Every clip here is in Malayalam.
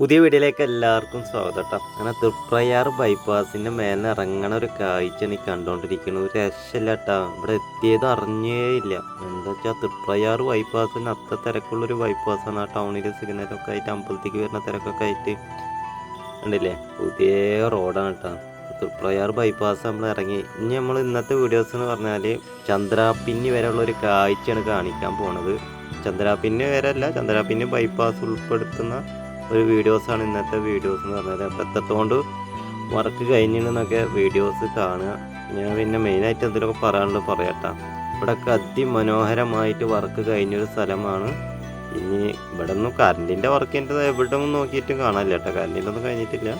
പുതിയ വീഡിയോയിലേക്ക് എല്ലാവർക്കും സ്വാഗതം കേട്ടോ. അങ്ങനെ തൃപ്രയാർ ബൈപ്പാസിന്റെ മേലെ ഇറങ്ങണ ഒരു കാഴ്ച എനിക്ക് കണ്ടുകൊണ്ടിരിക്കുന്നത് ഒരു രക്ഷയില്ല കേട്ടോ. ഇവിടെ എത്തിയത് അറിഞ്ഞേ ഇല്ല. എന്താ വെച്ചാൽ തൃപ്രയാർ ബൈപ്പാസിന് അത്ര തിരക്കുള്ളൊരു ബൈപ്പാസാണ്. ആ ടൗണിൽ സിഗ്നലൊക്കെ ആയിട്ട് അമ്പലത്തേക്ക് വരുന്ന തിരക്കൊക്കെ ആയിട്ട് ഉണ്ടല്ലേ പുതിയ റോഡാണ് കേട്ടോ. തൃപ്രയാർ ബൈപ്പാസ് നമ്മൾ ഇറങ്ങി. ഇനി നമ്മൾ ഇന്നത്തെ വീഡിയോസ് എന്ന് പറഞ്ഞാൽ ചന്ദ്രാപ്പിന്നി വരെയുള്ള ഒരു കാഴ്ചയാണ് കാണിക്കാൻ പോണത്. ചന്ദ്രാപ്പിന്നി വരെ അല്ല ചന്ദ്രാപ്പിന്നി ബൈപ്പാസ് ഉൾപ്പെടുത്തുന്ന ഒരു വീഡിയോസാണ് ഇന്നത്തെ വീഡിയോസ് എന്ന് പറഞ്ഞത്. അപ്പോൾ എത്രത്തോണ്ട് വർക്ക് കഴിഞ്ഞിരുന്നൊക്കെ വീഡിയോസ് കാണുക. ഞാൻ പിന്നെ മെയിനായിട്ട് എന്തെങ്കിലുമൊക്കെ പറയാനുള്ളത് ഇവിടെ ഇവിടെയൊക്കെ അതിമനോഹരമായിട്ട് വർക്ക് കഴിഞ്ഞൊരു സ്ഥലമാണ്. ഇനി ഇവിടെ നിന്നും കറണ്ടിന്റെ വർക്കിന്റെ എവിടെ ഒന്നും നോക്കിയിട്ടും കാണാനില്ല കേട്ടോ കറണ്ടിന്റെ ഒന്നും കഴിഞ്ഞിട്ടില്ല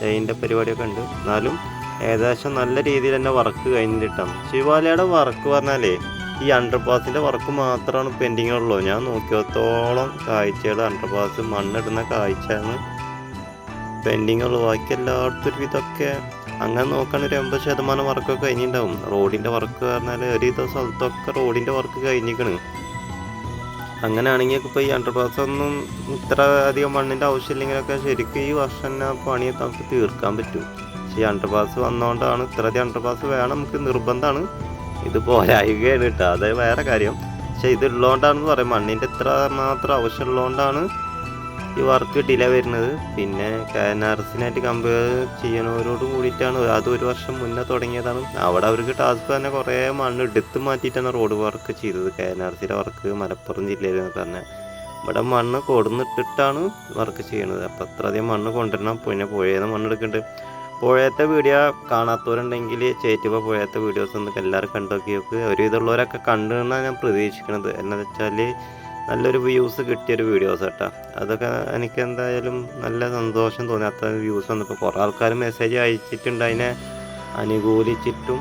ലൈനിന്റെ പരിപാടിയൊക്കെ ഉണ്ട്. എന്നാലും ഏകദേശം നല്ല രീതിയിൽ തന്നെ വർക്ക് കഴിഞ്ഞിട്ടാണ്. ശിവാലയുടെ വർക്ക് പറഞ്ഞാലേ ഈ അണ്ടർപാസിന്റെ വർക്ക് മാത്രമാണ് പെൻഡിങ് ഉള്ളൂ ഞാൻ നോക്കിയത്തോളം കാഴ്ചകൾ അണ്ടർപാസ് മണ്ണിടുന്ന കാഴ്ചയാണ് പെൻഡിങ് ഉള്ളൂ ബാക്കി എല്ലായിടത്തും ഇതൊക്കെ അങ്ങനെ നോക്കുകയാണെങ്കിൽ ഒരു എൺപത് ശതമാനം വർക്കൊക്കെ കഴിഞ്ഞിട്ടുണ്ടാവും. റോഡിന്റെ വർക്ക് പറഞ്ഞാൽ ഒരു ഇതോ സ്ഥലത്തൊക്കെ റോഡിന്റെ വർക്ക് കഴിഞ്ഞിരിക്കണ്. അങ്ങനെയാണെങ്കിൽ ഇപ്പോൾ ഈ അണ്ടർപാസ് ഒന്നും ഇത്ര അധികം മണ്ണിന്റെ ആവശ്യമില്ലെങ്കിലൊക്കെ ശരിക്കും ഈ വർഷം തന്നെ പണി നമുക്ക് തീർക്കാൻ പറ്റും. പക്ഷേ ഈ അണ്ടർപാസ് വന്നുകൊണ്ടാണ് അണ്ടർ അണ്ടർപാസ് വേണം നമുക്ക് നിർബന്ധമാണ് ഇത് പോരായുകയാണ് കേട്ടോ. അത് വേറെ കാര്യം. പക്ഷെ ഇത് ഉള്ളതുകൊണ്ടാണെന്ന് പറയും. മണ്ണിന്റെ ഇത്ര മാത്രം ആവശ്യമുള്ളതുകൊണ്ടാണ് ഈ വർക്ക് ഡിലേ വരുന്നത്. പിന്നെ എസിനായിട്ട് കമ്പയർ ചെയ്യണവരോട് കൂടിയിട്ടാണ് അത് ഒരു വർഷം മുന്നേ തുടങ്ങിയതാണ്. അവിടെ അവർക്ക് ടാസ്ക് തന്നെ കുറേ മണ്ണ് എടുത്ത് മാറ്റിയിട്ടാണ് റോഡ് വർക്ക് ചെയ്തത്. കെ എൻ ആർ സിയുടെ വർക്ക് മലപ്പുറം ജില്ലയിൽ തന്നെ ഇവിടെ മണ്ണ് കൊടുന്നിട്ടിട്ടാണ് വർക്ക് ചെയ്യണത്. അപ്പം അത്രയധികം മണ്ണ് കൊണ്ടുവരണം. പിന്നെ പുഴയിൽ എടുക്കുന്നുണ്ട് പുഴയത്തെ വീഡിയോ കാണാത്തവരുണ്ടെങ്കിൽ ചേറ്റുവ പുഴയത്തെ വീഡിയോസ് ഒന്ന് എല്ലാവരും കണ്ടു നോക്കി ഇതുള്ളവരൊക്കെ കണ്ടെന്നാണ് ഞാൻ പ്രതീക്ഷിക്കുന്നത് എന്നു വെച്ചാൽ നല്ലൊരു വ്യൂസ് കിട്ടിയൊരു വീഡിയോസ് കേട്ടോ അതൊക്കെ എനിക്ക് എന്തായാലും നല്ല സന്തോഷം തോന്നി. അത്ര വ്യൂസ് വന്നപ്പോൾ കുറേ ആൾക്കാർ മെസ്സേജ് അയച്ചിട്ടുണ്ട് അതിനെ അനുകൂലിച്ചിട്ടും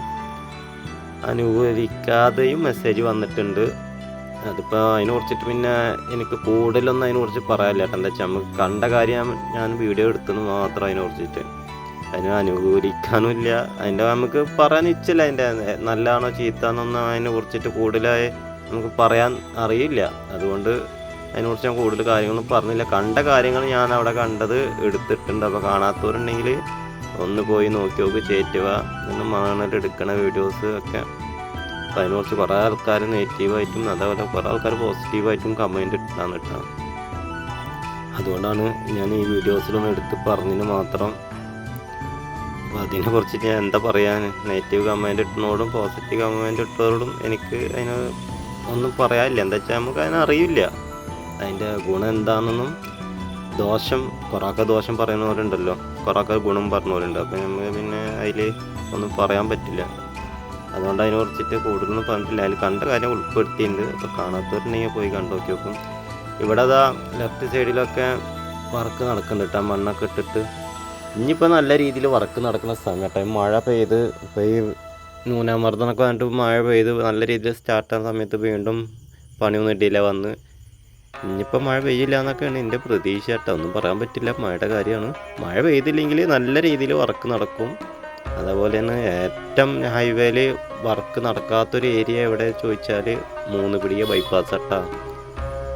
അനുകൂലിക്കാതെയും മെസ്സേജ് വന്നിട്ടുണ്ട്. അതിപ്പോൾ അതിനെ കുറിച്ചിട്ട് പിന്നെ എനിക്ക് കൂടുതലൊന്നും അതിനെ കുറിച്ച് പറയാനില്ല. കേട്ടോ എന്താ വെച്ചാൽ നമുക്ക് കണ്ട കാര്യം ഞാൻ വീഡിയോ എടുത്തെന്ന് മാത്രം അതിനെ കുറിച്ചിട്ട്. അതിനെ അനുകൂലിക്കാനുമില്ല. അതിന്റെ നമുക്ക് പറയാൻ ഇച്ചില്ല അതിന്റെ നല്ലതാണോ ചീത്താന്നൊന്നും അതിനെ കുറിച്ചിട്ട് കൂടുതലായി നമുക്ക് പറയാൻ അറിയില്ല. അതുകൊണ്ട് അതിനെക്കുറിച്ച് ഞാൻ കൂടുതൽ കാര്യങ്ങളൊന്നും പറഞ്ഞില്ല. കണ്ട കാര്യങ്ങൾ ഞാൻ അവിടെ കണ്ടത് എടുത്തിട്ടുണ്ട്. അപ്പോൾ കാണാത്തവരുണ്ടെങ്കിൽ ഒന്ന് പോയി നോക്കി നോക്ക് ചേറ്റുക. എന്ന് മണലെടുക്കണ വീഡിയോസ് ഒക്കെ. അപ്പോൾ അതിനെക്കുറിച്ച് കുറേ ആൾക്കാർ നെഗറ്റീവായിട്ടും അതേപോലെ കുറേ ആൾക്കാർ പോസിറ്റീവായിട്ടും കമന്റ് ഇട്ടാണ് കേട്ടോ. അതുകൊണ്ടാണ് ഞാൻ ഈ വീഡിയോസിലൊന്നും എടുത്ത് പറഞ്ഞതിന് മാത്രം അപ്പോൾ അതിനെ കുറിച്ചിട്ട് ഞാൻ എന്താ പറയാൻ? നെഗറ്റീവ് കമന്റ് ഇട്ടതിനോടും പോസിറ്റീവ് കമന്റ് ഇട്ടവരോടും എനിക്ക് അതിന് ഒന്നും പറയാനില്ല. എന്താ വെച്ചാൽ നമുക്ക് അതിനെ അറിയില്ല. അതിന്റെ ഗുണം എന്താണെന്നും ദോഷം കുറേയൊക്കെ ദോഷം പറയുന്നവരുണ്ടല്ലോ കുറേയൊക്കെ ഗുണം പറഞ്ഞവരുണ്ട് അപ്പോൾ നമുക്ക് പിന്നെ അതിൽ ഒന്നും പറയാൻ പറ്റില്ല. അതുകൊണ്ട് അതിനെ കുറിച്ചിട്ട് കൂടുതലൊന്നും പറഞ്ഞിട്ടില്ല. അതിൽ കണ്ട കാര്യം ഉൾപ്പെടുത്തിയിട്ടുണ്ട്. അപ്പോൾ കാണാത്തവരുണ്ടെങ്കിൽ പോയി കണ്ടു നോക്കി നോക്കും. ഇവിടെ അതാ ലെഫ്റ്റ് സൈഡിലൊക്കെ വർക്ക് നടക്കുന്നുണ്ട് കേട്ടോ മണ്ണൊക്കെ ഇട്ടിട്ട്. ഇനിയിപ്പോൾ നല്ല രീതിയിൽ വർക്ക് നടക്കുന്ന കേട്ടോ. മഴ പെയ്ത് ഇപ്പോൾ ഈ ന്യൂനമർദ്ദനമൊക്കെ വന്നിട്ട് മഴ പെയ്ത് നല്ല രീതിയിൽ സ്റ്റാർട്ട് സ്റ്റാർട്ടാകുന്ന സമയത്ത് വീണ്ടും പണിയൊന്നും ഇട്ടില്ല വന്ന് ഇനിയിപ്പോൾ മഴ പെയ്യില്ല എന്നൊക്കെയാണ് എന്റെ പ്രതീക്ഷ കേട്ടോ. ഒന്നും പറയാൻ പറ്റില്ല മഴയുടെ കാര്യമാണ്. മഴ പെയ്തില്ലെങ്കിൽ നല്ല രീതിയിൽ വർക്ക് നടക്കും. അതേപോലെ തന്നെ ഏറ്റവും ഹൈവേയിൽ വർക്ക് നടക്കാത്തൊരു ഏരിയ എവിടെ ചോദിച്ചാൽ മൂന്ന് പിടിയ ബൈപ്പാസ് കേട്ടോ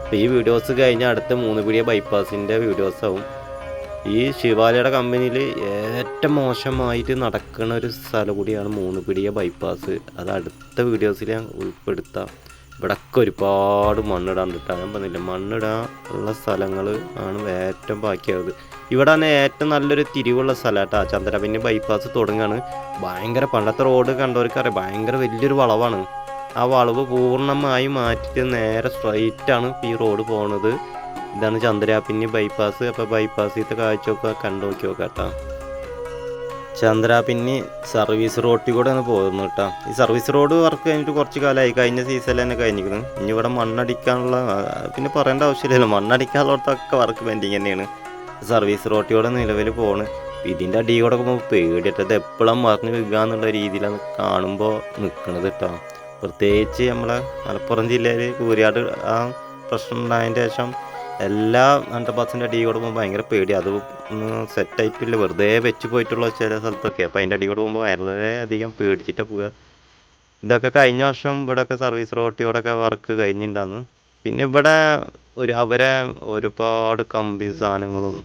അപ്പോൾ ഈ വീഡിയോസ് കഴിഞ്ഞാൽ അടുത്ത മൂന്ന് പിടിയ ബൈപ്പാസിന്റെ വീഡിയോസ് ആവും. ഈ ശിവാലയുടെ കമ്പനിയിൽ ഏറ്റവും മോശമായിട്ട് നടക്കുന്ന ഒരു സ്ഥലം കൂടിയാണ് മൂന്ന് പിടിയ ബൈപ്പാസ്. അത് അടുത്ത വീഡിയോസിൽ ഞാൻ ഉൾപ്പെടുത്താം. ഇവിടൊക്കെ ഒരുപാട് മണ്ണിടാൻ കിട്ടാൻ ഞാൻ പറഞ്ഞില്ല മണ്ണിടാൻ ഉള്ള സ്ഥലങ്ങൾ ആണ് ഏറ്റവും ബാക്കിയാവുന്നത് ഇവിടെ തന്നെ ഏറ്റവും നല്ലൊരു തിരിവുള്ള സ്ഥലമാട്ടാ ചന്ദ്രപിന്നെ ബൈപ്പാസ് തുടങ്ങുകയാണ് ഭയങ്കര പണ്ടത്തെ റോഡ് കണ്ടവർക്കറിയാം. ഭയങ്കര വലിയൊരു വളവാണ്. ആ വളവ് പൂർണമായി മാറ്റിയിട്ട് നേരെ സ്ട്രൈറ്റാണ് ഈ റോഡ് പോണത്. ഇതാണ് ചന്ദ്രാപിന്നി ബൈപ്പാസ് അപ്പോൾ ബൈപ്പാസിലത്തെ കാഴ്ചയൊക്കെ കണ്ടു നോക്കി നോക്കാം കേട്ടോ ചന്ദ്രാപിന്നി സർവീസ് റോഡിൽ കൂടെ ആണ് പോകുന്നു കേട്ടോ. ഈ സർവീസ് റോഡ് വർക്ക് കഴിഞ്ഞിട്ട് കുറച്ച് കാലമായി. കഴിഞ്ഞ സീസണിൽ തന്നെ കഴിഞ്ഞിരിക്കുന്നു. ഇനി ഇവിടെ മണ്ണടിക്കാനുള്ള പിന്നെ പറയേണ്ട ആവശ്യമില്ലല്ലോ. മണ്ണടിക്കാനുള്ളടത്തൊക്കെ വർക്ക് പെൻഡിങ് തന്നെയാണ്. സർവീസ് റോട്ടിലൂടെ നിലവിൽ പോണ്. ഇതിന്റെ അടി കൂടെ പോകുമ്പോൾ പേടിയിട്ടത് എപ്പോഴും മറിഞ്ഞ് എന്നുള്ള രീതിയിലാണ് കാണുമ്പോൾ നിൽക്കുന്നത് കേട്ടോ. പ്രത്യേകിച്ച് നമ്മളെ മലപ്പുറം ജില്ലയിൽ കൂരിയാട് ആ പ്രശ്നം ഉണ്ടായതിന്റെ ശേഷം എല്ലാ അണ്ടർപാസിന്റെ അടിയിൽ കൂടെ പോകുമ്പോൾ ഭയങ്കര പേടി. അത് സെറ്റായിട്ടില്ല വെറുതെ വെച്ച് പോയിട്ടുള്ള ചില സ്ഥലത്തൊക്കെ. അപ്പോൾ അതിന്റെ അടി കൂടെ പോകുമ്പോൾ വളരെ അധികം പേടിച്ചിട്ടാണ് പോവുക. ഇതൊക്കെ കഴിഞ്ഞ വർഷം ഇവിടെയൊക്കെ സർവീസ് റോട്ടിയോടൊക്കെ വർക്ക് കഴിഞ്ഞിട്ടുണ്ടായിരുന്നു പിന്നെ ഇവിടെ ഒരു അവരെ ഒരുപാട് കമ്പി സാധനങ്ങളും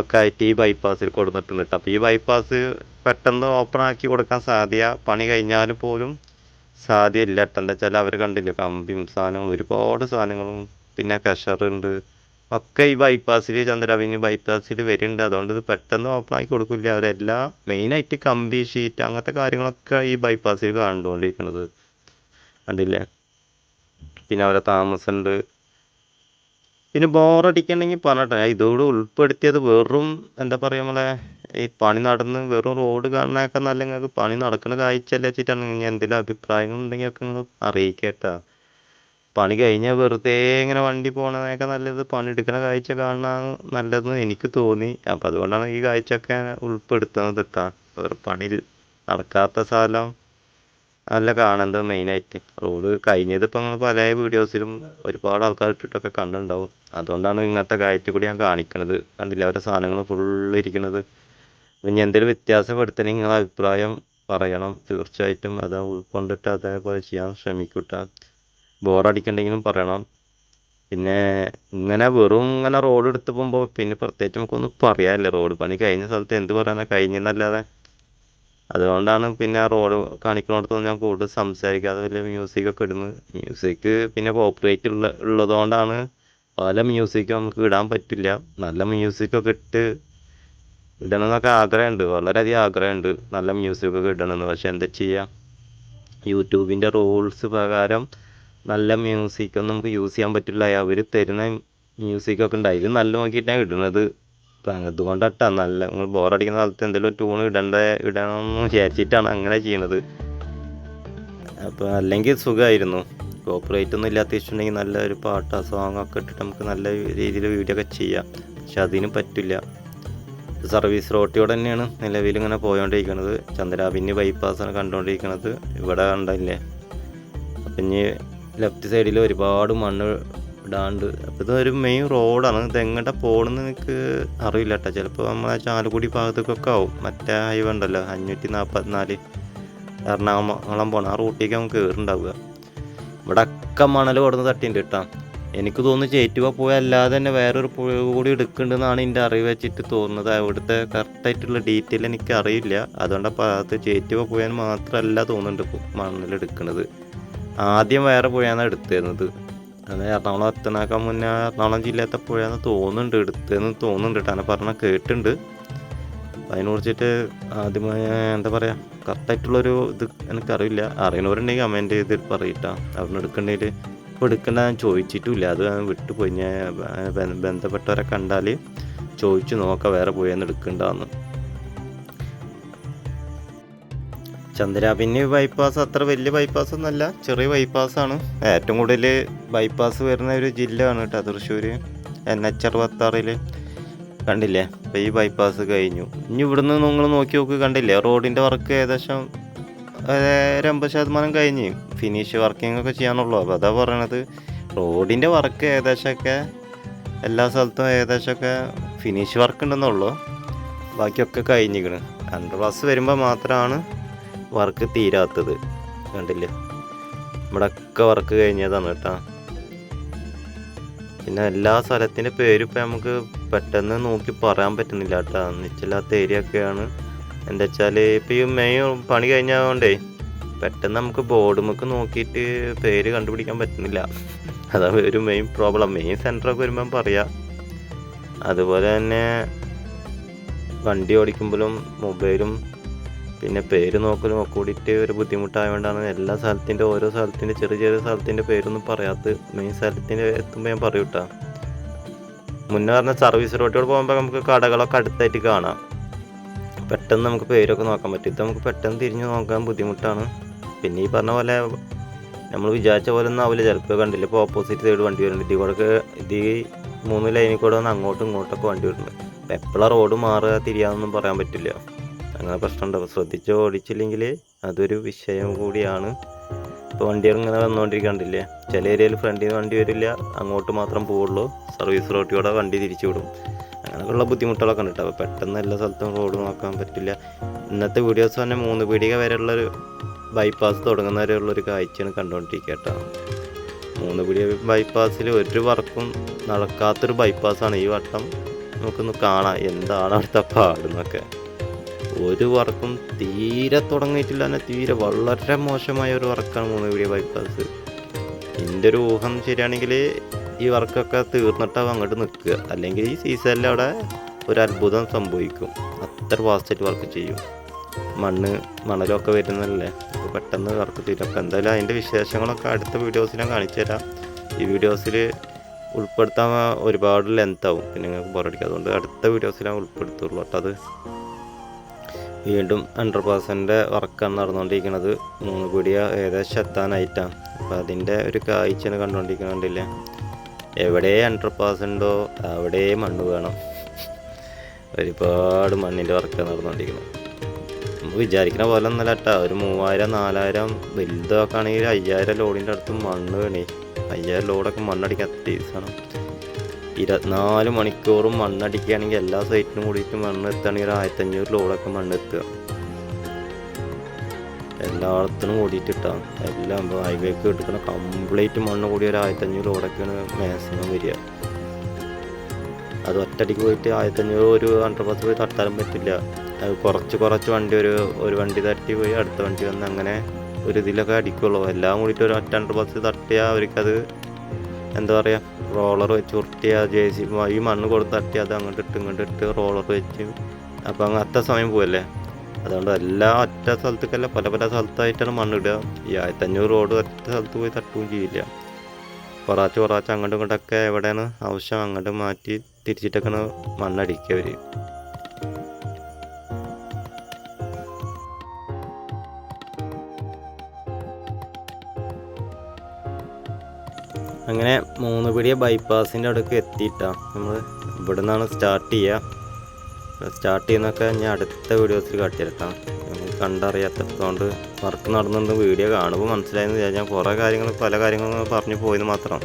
ഒക്കെ ആയിട്ട് ഈ ബൈപ്പാസിൽ കൊടുത്തിട്ടുണ്ട് അപ്പോൾ ഈ ബൈപ്പാസ് പെട്ടെന്ന് ഓപ്പൺ ആക്കി കൊടുക്കാൻ സാധ്യ പണി കഴിഞ്ഞാലും പോലും സാധ്യമില്ല കേട്ടോ. വെച്ചാൽ അവർ കണ്ടില്ല? കമ്പിയും സാധനവും ഒരുപാട് സാധനങ്ങളും. പിന്നെ കഷറുണ്ട് ഒക്കെ ഈ ബൈപ്പാസിൽ ചന്ദ്രാവിനി ബൈപ്പാസിൽ വരുന്നുണ്ട്. അതുകൊണ്ട് ഇത് പെട്ടെന്ന് ഓപ്പൺ ആക്കി കൊടുക്കില്ല. അവരെല്ലാം മെയിനായിട്ട് കമ്പി ഷീറ്റ് അങ്ങനത്തെ കാര്യങ്ങളൊക്കെ ഈ ബൈപ്പാസിൽ കണ്ടുകൊണ്ടിരിക്കുന്നത് കണ്ടില്ലേ? പിന്നെ അവരെ താമസമുണ്ട് പിന്നെ ബോറടിക്കണമെങ്കിൽ പറഞ്ഞിട്ടെ ഇതോട് ഉൾപ്പെടുത്തിയത് വെറും എന്താ പറയുക നമ്മളെ ഈ പണി നടന്ന് വെറും റോഡ് കാണാനൊക്കെ നല്ല നിങ്ങൾക്ക് പണി നടക്കുന്ന കാഴ്ചയല്ലേ വെച്ചിട്ടാണ്. ഇനി എന്തെങ്കിലും അഭിപ്രായങ്ങൾ ഉണ്ടെങ്കിൽ ഒക്കെ നിങ്ങൾ അറിയിക്കേട്ടാ. പണി കഴിഞ്ഞാൽ വെറുതെ ഇങ്ങനെ വണ്ടി പോണതിനൊക്കെ നല്ലത് പണി എടുക്കുന്ന കാഴ്ച കാണാൻ നല്ലതെന്ന് എനിക്ക് തോന്നി. അപ്പം അതുകൊണ്ടാണ് ഈ കാഴ്ചയൊക്കെ ഉൾപ്പെടുത്തുന്നത് വേറെ പണി നടക്കാത്ത സ്ഥലം നല്ല മെയിൻ മെയിനായിട്ട് റോഡ് കഴിഞ്ഞത് ഇപ്പം നിങ്ങൾ പല വീഡിയോസിലും ഒരുപാട് ആൾക്കാർ ഇട്ടിട്ടൊക്കെ കണ്ടിട്ടുണ്ടാവും. അതുകൊണ്ടാണ് ഇങ്ങനത്തെ കാഴ്ച കൂടി ഞാൻ കാണിക്കണത്. കണ്ടില്ല അവരുടെ സാധനങ്ങൾ ഫുള്ള് ഇരിക്കുന്നത് ഇനി എന്തെങ്കിലും വ്യത്യാസപ്പെടുത്തണമെങ്കിൽ നിങ്ങളെ അഭിപ്രായം പറയണം. തീർച്ചയായിട്ടും അത് ഉൾക്കൊണ്ടിട്ട് അതേപോലെ ചെയ്യാൻ ശ്രമിക്കൂട്ട ബോറടിക്കണ്ടെങ്കിലും പറയണം. പിന്നെ ഇങ്ങനെ വെറും ഇങ്ങനെ റോഡ് എടുത്ത് പോകുമ്പോൾ പിന്നെ പ്രത്യേകിച്ച് നമുക്കൊന്നും പറയാനില്ല. റോഡ് പണി കഴിഞ്ഞ സ്ഥലത്ത് എന്ത് പറയാനാണ് കഴിഞ്ഞെന്നല്ലാതെ. അതുകൊണ്ടാണ് പിന്നെ ആ റോഡ് കാണിക്കുന്നിടത്തൊന്നും ഞാൻ കൂടുതൽ സംസാരിക്കാതെ വലിയ മ്യൂസിക്കൊക്കെ ഇടുന്നത്. മ്യൂസിക് പിന്നെ കോപ്പറേറ്റ് ഉള്ള ഉള്ളതുകൊണ്ടാണ് പല മ്യൂസിക്കും നമുക്ക് ഇടാൻ പറ്റില്ല. നല്ല മ്യൂസിക്കൊക്കെ ഇട്ട് ഇടണം എന്നൊക്കെ ആഗ്രഹമുണ്ട്. വളരെയധികം ആഗ്രഹമുണ്ട് നല്ല മ്യൂസിക്കൊക്കെ ഇടണമെന്ന്. പക്ഷെ എന്താ ചെയ്യുക യൂട്യൂബിന്റെ റൂൾസ് പ്രകാരം നല്ല മ്യൂസിക്കൊന്നും നമുക്ക് യൂസ് ചെയ്യാൻ പറ്റില്ല. അവർ തരുന്ന മ്യൂസിക്കൊക്കെ ഉണ്ട്. അതിൽ നല്ല നോക്കിയിട്ടാണ് ഇടുന്നത്. അപ്പം അതുകൊണ്ടാട്ടാ നല്ല നിങ്ങൾ ബോറടിക്കുന്ന സ്ഥലത്ത് എന്തെങ്കിലും ട്യൂൺ ഇടണ്ട ഇടണമെന്ന് വിചാരിച്ചിട്ടാണ് അങ്ങനെ ചെയ്യണത്. അപ്പോൾ അല്ലെങ്കിൽ സുഖമായിരുന്നു കോപ്പറേറ്റ് ഒന്നും ഇല്ലാത്ത ഇഷ്ടമുണ്ടെങ്കിൽ നല്ല ഒരു പാട്ടോ സോങ് ഒക്കെ ഇട്ടിട്ട് നമുക്ക് നല്ല രീതിയിൽ വീഡിയോ ഒക്കെ ചെയ്യാം. പക്ഷെ അതിന് പറ്റില്ല. സർവീസ് റോട്ടിയോടെ തന്നെയാണ് നിലവിൽ ഇങ്ങനെ പോയോണ്ടിരിക്കുന്നത് ചന്ദ്രാപിന്നി ബൈപ്പാസാണ് കണ്ടുകൊണ്ടിരിക്കുന്നത് ഇവിടെ കണ്ടല്ലേ? അപ്പം ഇനി ലെഫ്റ്റ് സൈഡിൽ ഒരുപാട് മണ്ണ് ഇടാണ്ട്. അപ്പോൾ ഇതൊരു മെയിൻ റോഡാണ് ഇത് പോകണമെന്ന് എനിക്ക് അറിയില്ല കേട്ടോ ചിലപ്പോൾ നമ്മളെ ചാലക്കുടി ഭാഗത്തേക്കൊക്കെ ആവും. മറ്റേ ഹൈവേ ഉണ്ടല്ലോ അഞ്ഞൂറ്റി നാൽപ്പത്തിനാല് എറണാകുളം പോകണം ആ റൂട്ടിലേക്ക് നമുക്ക് കയറുണ്ടാവുക ഇവിടെ ഒക്കെ മണൽ കൊടുന്ന് തട്ടിണ്ട് കേട്ടോ എനിക്ക് തോന്നുന്നു ചേറ്റുവ പോയ അല്ലാതെ തന്നെ വേറൊരു പുഴ കൂടി എടുക്കുന്നുണ്ടെന്നാണ് എന്റെ അറിവ് വെച്ചിട്ട് തോന്നുന്നത്. അവിടുത്തെ കറക്റ്റായിട്ടുള്ള ഡീറ്റെയിൽ എനിക്ക് അറിയില്ല. അതുകൊണ്ടാണ് ഭാഗത്ത് ചേറ്റുവ പോയാൽ മാത്രമല്ല തോന്നുന്നുണ്ട് ഇപ്പോൾ മണൽ എടുക്കുന്നത് ആദ്യം വേറെ പുഴയാണ് എടുത്തിരുന്നത്. അത് എറണാകുളം എത്തണേക്കാൾ മുന്നേ എറണാകുളം ജില്ലയിലത്തെ പുഴയെന്ന് തോന്നുന്നുണ്ട് എടുത്തതെന്ന് തോന്നുന്നുണ്ട് കേട്ടോ. പറഞ്ഞാൽ കേട്ടിട്ടുണ്ട്. അപ്പം അതിനെ കുറിച്ചിട്ട് ആദ്യമായി എന്താ പറയുക കറക്റ്റായിട്ടുള്ളൊരു ഇത് എനിക്കറിയില്ല. അറിയണവരുണ്ടെങ്കിൽ കമന്റ് ചെയ്ത് പറയിട്ടാ. അവിടെ എടുക്കണ്ടെങ്കിൽ ഇപ്പോൾ എടുക്കണ്ട ഞാൻ ചോദിച്ചിട്ടില്ല അത് വിട്ടു പോയി ഞാൻ ബന്ധപ്പെട്ടവരെ കണ്ടാൽ ചോദിച്ചു നോക്കാം വേറെ പോയെന്ന് എടുക്കണ്ടെന്ന്. ചന്ദ്രാപിന്നി ബൈപ്പാസ് അത്ര വലിയ ബൈപ്പാസ് ഒന്നല്ല ചെറിയ ബൈപ്പാസാണ് ഏറ്റവും കൂടുതൽ ബൈപ്പാസ് വരുന്ന ഒരു ജില്ലയാണ് കേട്ടോ തൃശ്ശൂർ എൻ എച്ച് അറുപത്താറിൽ കണ്ടില്ലേ? അപ്പോൾ ഈ ബൈപ്പാസ് കഴിഞ്ഞു. ഇനി ഇവിടുന്ന് നിങ്ങൾ നോക്കി നോക്കി കണ്ടില്ലേ? റോഡിന്റെ വർക്ക് ഏകദേശം ഒരു അമ്പത് ശതമാനം കഴിഞ്ഞ്. ഫിനിഷ് വർക്കിംഗ് ഒക്കെ ചെയ്യാനുള്ളൂ. അപ്പോൾ അതാ പറയണത്. റോഡിന്റെ വർക്ക് ഏകദേശമൊക്കെ എല്ലാ സ്ഥലത്തും ഏകദേശമൊക്കെ ഫിനിഷ് വർക്ക് ഉണ്ടെന്നുള്ളൂ ബാക്കിയൊക്കെ കഴിഞ്ഞിരിക്കണം. അണ്ടർ പാസ് വരുമ്പോൾ മാത്രമാണ് വർക്ക് തീരാത്തത്. കണ്ടില്ലേ? ഇവിടെ ഒക്കെ വർക്ക് കഴിഞ്ഞതാണ് കേട്ടോ. പിന്നെ എല്ലാ സ്ഥലത്തിന്റെ പേരും ഇപ്പം നമുക്ക് പെട്ടെന്ന് നോക്കി പറയാൻ പറ്റുന്നില്ല കേട്ടോ. നിശ്ചലാത്ത ഏരിയ ഒക്കെയാണ്. എന്താ വെച്ചാൽ ഇപ്പം ഈ മെയ് പണി കഴിഞ്ഞതുകൊണ്ടേ പെട്ടെന്ന് നമുക്ക് ബോർഡുമൊക്കെ നോക്കിയിട്ട് പേര് കണ്ടുപിടിക്കാൻ പറ്റുന്നില്ല. അതാണ് ഒരു മെയിൻ പ്രോബ്ലം മെയിൻ സെന്ററൊക്കെ വരുമ്പം പറയാം. അതുപോലെ തന്നെ വണ്ടി ഓടിക്കുമ്പോഴും മൊബൈലും പിന്നെ പേര് നോക്കലും ഒക്കെ കൂടിയിട്ട് ഒരു ബുദ്ധിമുട്ടായതുകൊണ്ടാണ് എല്ലാ സ്ഥലത്തിന്റെ ഓരോ സ്ഥലത്തിന്റെ ചെറിയ ചെറിയ സ്ഥലത്തിന്റെ പേരൊന്നും പറയാത്ത മെയിൻ സ്ഥലത്തിന്റെ എത്തുമ്പോൾ ഞാൻ പറയും കേട്ടോ മുന്നേ പറഞ്ഞ സർവീസ് റോഡിലൂടെ പോകുമ്പോൾ നമുക്ക് കടകളൊക്കെ അടുത്തായിട്ട് കാണാം. പെട്ടെന്ന് നമുക്ക് പേരൊക്കെ നോക്കാൻ പറ്റും. ഇത് നമുക്ക് പെട്ടെന്ന് തിരിഞ്ഞ് നോക്കാൻ ബുദ്ധിമുട്ടാണ്. പിന്നെ ഈ പറഞ്ഞ പോലെ നമ്മൾ വിചാരിച്ച പോലെ ഒന്നും ആവില്ല ചിലപ്പോൾ കണ്ടില്ല ഇപ്പോൾ ഓപ്പോസിറ്റ് സൈഡ് വണ്ടി വരുന്നുണ്ട്. ഇതിൽ കൂടെ ഇത് മൂന്ന് ലൈനിൽ കൂടെ വന്ന് അങ്ങോട്ടും ഇങ്ങോട്ടൊക്കെ വണ്ടി വരുന്നുണ്ട്. എപ്പോഴാണ് റോഡ് മാറുക തിരിയാന്നൊന്നും പറയാൻ പറ്റില്ല. അങ്ങനെ പ്രശ്നമുണ്ടാവും ശ്രദ്ധിച്ച് ഓടിച്ചില്ലെങ്കിൽ അതൊരു വിഷയം കൂടിയാണ്. ഇപ്പോൾ വണ്ടികൾ ഇങ്ങനെ വന്നുകൊണ്ടിരിക്കണ്ടില്ലേ ചില ഏരിയയിൽ ഫ്രണ്ടിൽ നിന്ന് വണ്ടി വരില്ല. അങ്ങോട്ട് മാത്രം പോവുള്ളൂ. സർവീസ് റോട്ടിലൂടെ വണ്ടി തിരിച്ചു വിടും. അങ്ങനെയൊക്കെയുള്ള ബുദ്ധിമുട്ടുകളൊക്കെ ഉണ്ട് അപ്പോൾ പെട്ടെന്ന് എല്ലാ സ്ഥലത്തും റോഡ് നോക്കാൻ പറ്റില്ല. ഇന്നത്തെ വീഡിയോസ് തന്നെ മൂന്ന് പീടിക വരെയുള്ളൊരു ബൈപ്പാസ് തുടങ്ങുന്ന വരെയുള്ളൊരു കാഴ്ചയാണ് കണ്ടുകൊണ്ടിരിക്കുക കേട്ടോ. മൂന്ന് പീടിക ബൈപ്പാസിൽ ഒരു വർക്കും നടക്കാത്തൊരു ബൈപ്പാസാണ് ഈ വട്ടം. നമുക്കൊന്ന് കാണാം. എന്താണ് അവിടുത്തെ പാടുന്നൊക്കെ ഒരു വർക്കും തീരെ തുടങ്ങിയിട്ടില്ല തന്നെ തീരെ വളരെ മോശമായ ഒരു വർക്കാണ് മൂന്ന് വീഡിയോ ബൈപ്പാസ് എന്റെ ഒരു ഊഹം ശരിയാണെങ്കിൽ ഈ വർക്കൊക്കെ തീർന്നിട്ടാവും അങ്ങോട്ട് നിൽക്കുക. അല്ലെങ്കിൽ ഈ സീസണിൽ അവിടെ ഒരു അത്ഭുതം സംഭവിക്കും. അത്ര ഫാസ്റ്റായിട്ട് വർക്ക് ചെയ്യും. മണ്ണ് മണലൊക്കെ വരുന്നതല്ലേ? അപ്പോൾ പെട്ടെന്ന് വർക്ക് തീരും അപ്പോൾ എന്തായാലും അതിന്റെ വിശേഷങ്ങളൊക്കെ അടുത്ത വീഡിയോസിൽ ഞാൻ കാണിച്ചു തരാം. ഈ വീഡിയോസിൽ ഉൾപ്പെടുത്താൻ ഒരുപാട് ലെങ്ത് ആവും. പിന്നെ നിങ്ങൾക്ക് ബോറടിക്കും അതുകൊണ്ട് അടുത്ത വീഡിയോസിൽ ഞാൻ ഉൾപ്പെടുത്തുള്ളൂ കേട്ടോ. അത് വീണ്ടും ഹൺഡ്രഡ് പേഴ്സന്റെ വർക്കാണ് നടന്നുകൊണ്ടിരിക്കുന്നത്. മൂന്ന് പിടിയ ഏകദേശം എത്താനായിട്ടാണ് അപ്പോൾ അതിന്റെ ഒരു കാഴ്ചയാണ് കണ്ടുകൊണ്ടിരിക്കുന്നുണ്ടില്ല? എവിടെ ഹൺഡ്രഡ് പേഴ്സന്റോ അവിടെ മണ്ണ് വേണം. ഒരുപാട് മണ്ണിന്റെ വർക്കാണ് നടന്നുകൊണ്ടിരിക്കുന്നത്. നമുക്ക് വിചാരിക്കുന്ന പോലെ ഒന്നല്ല കേട്ടോ. ഒരു മൂവായിരം നാലായിരം വലുതൊക്കെ ആണെങ്കിൽ അയ്യായിരം ലോഡിന്റെ അടുത്ത് മണ്ണ് വേണേ. അയ്യായിരം ലോഡൊക്കെ മണ്ണടിക്കാൻ അത്യാവശ്യമാണ്. ഇരുപത്തിനാല് മണിക്കൂറും മണ്ണടിക്കുകയാണെങ്കിൽ എല്ലാ സൈറ്റിനും കൂടിയിട്ട് മണ്ണ് എത്തുകയാണെങ്കിൽ ഒരു ആയിരത്തഞ്ഞൂറ് ലോഡൊക്കെ മണ്ണ് എത്തുക എല്ലായിടത്തിനും കൂടിയിട്ടിട്ടാ. എല്ലാം ഹൈവേക്ക് കിട്ടുന്ന കംപ്ലീറ്റ് മണ്ണ് കൂടി ഒരു ആയിരത്തഞ്ഞൂറ് ലോഡൊക്കെയാണ് മാക്സിമം വരിക. അത് ഒറ്റടിക്ക് പോയിട്ട് ആയിരത്തഞ്ഞൂറ് ഒരു ഹൺഡ്രഡ് ബസ് പോയി തട്ടാനും പറ്റില്ല. അത് കുറച്ച് കുറച്ച് വണ്ടി ഒരു ഒരു വണ്ടി തട്ടി പോയി അടുത്ത വണ്ടി വന്ന് അങ്ങനെ ഒരു ഇതിലൊക്കെ അടിക്കുള്ളൂ. എല്ലാം കൂടിയിട്ട് ഒരു ഒറ്റ ഹൺഡ്രഡ് ബസ് തട്ടിയാൽ അവർക്കത് എന്താ പറയുക റോളർ വെച്ച് ഉരുട്ടിയ ജെ സി ഈ മണ്ണ് കൊടുത്ത് തട്ടി അത് അങ്ങോട്ട് ഇട്ട് ഇങ്ങോട്ട് ഇട്ട് റോളർ വെച്ച്. അപ്പോൾ അങ്ങ് അത്ര സമയം പോവല്ലേ? അതുകൊണ്ട് എല്ലാ ഒറ്റ സ്ഥലത്തേക്കല്ല പല പല സ്ഥലത്തായിട്ടാണ് മണ്ണിടുക ഈ ആയിരത്തഞ്ഞൂറ് റോഡ് ഒറ്റ സ്ഥലത്ത് പോയി തട്ടുകയും ചെയ്യില്ല. കുറച്ച് കുറച്ച് അങ്ങോട്ടും ഇങ്ങോട്ടൊക്കെ എവിടെയാണ് ആവശ്യം അങ്ങോട്ട് മാറ്റി തിരിച്ചിട്ടൊക്കെയാണ് മണ്ണടിക്കുക അവർ അങ്ങനെ മൂന്ന് പിടിയ ബൈപ്പാസിന്റെ അടുക്ക് എത്തിയിട്ടാണ് നമ്മൾ ഇവിടെ നിന്നാണ് സ്റ്റാർട്ട് ചെയ്യുക സ്റ്റാർട്ട് ചെയ്യുന്നൊക്കെ ഞാൻ അടുത്ത വീഡിയോസിൽ കാട്ടിയെടുക്കാം. കണ്ടറിയാത്തതുകൊണ്ട് വർക്ക് നടന്നുകൊണ്ട് വീഡിയോ കാണുമ്പോൾ മനസ്സിലായെന്ന് വിചാരിച്ചാൽ കുറേ കാര്യങ്ങൾ പല കാര്യങ്ങളും പറഞ്ഞു പോയത് മാത്രം.